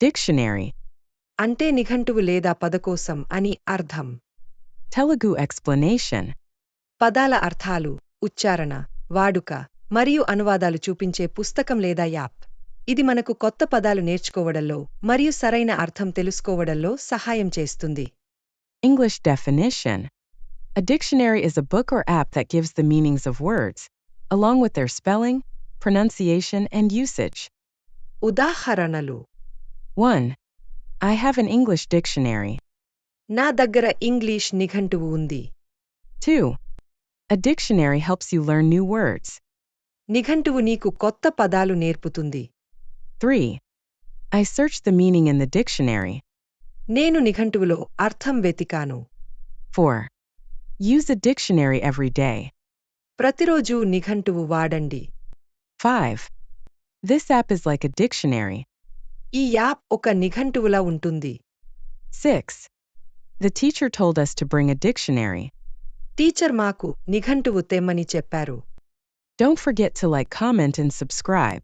Dictionary. అంటే నిఘంటువు లేదా పదకోశం అని అర్థం Telugu explanation. పదాల అర్థాలు ఉచ్చారణ వాడుక మరియు అనువాదాలు చూపించే పుస్తకం లేదా యాప్ ఇది మనకు కొత్త పదాలు నేర్చుకోవడంలో మరియు సరైన అర్థం తెలుసుకోవడంలో సహాయం చేస్తుంది English definition. A dictionary is a book or app that gives the meanings of words, along with their spelling, pronunciation, and usage. ఉదాహరణలు 1. I have an English dictionary. నా దగ్గర ఇంగ్లీష్ నిఘంటువు ఉంది 2. A dictionary helps you learn new words. నిఘంటువు నీకు కొత్త పదాలు నేర్పుతుంది 3. I searched the meaning in the dictionary. నేను నిఘంటువులో అర్థం వెతికాను 4. Use a dictionary every day. ప్రతిరోజూ నిఘంటువు వాడండి 5. This app is like a dictionary. ఈ యాప్ ఒక నిఘంటువులా ఉంటుంది 6. The teacher told us to bring a dictionary. Teacher మాకు నిఘంటువు తెమ్మని చెప్పారు Don't forget to like, comment, and subscribe.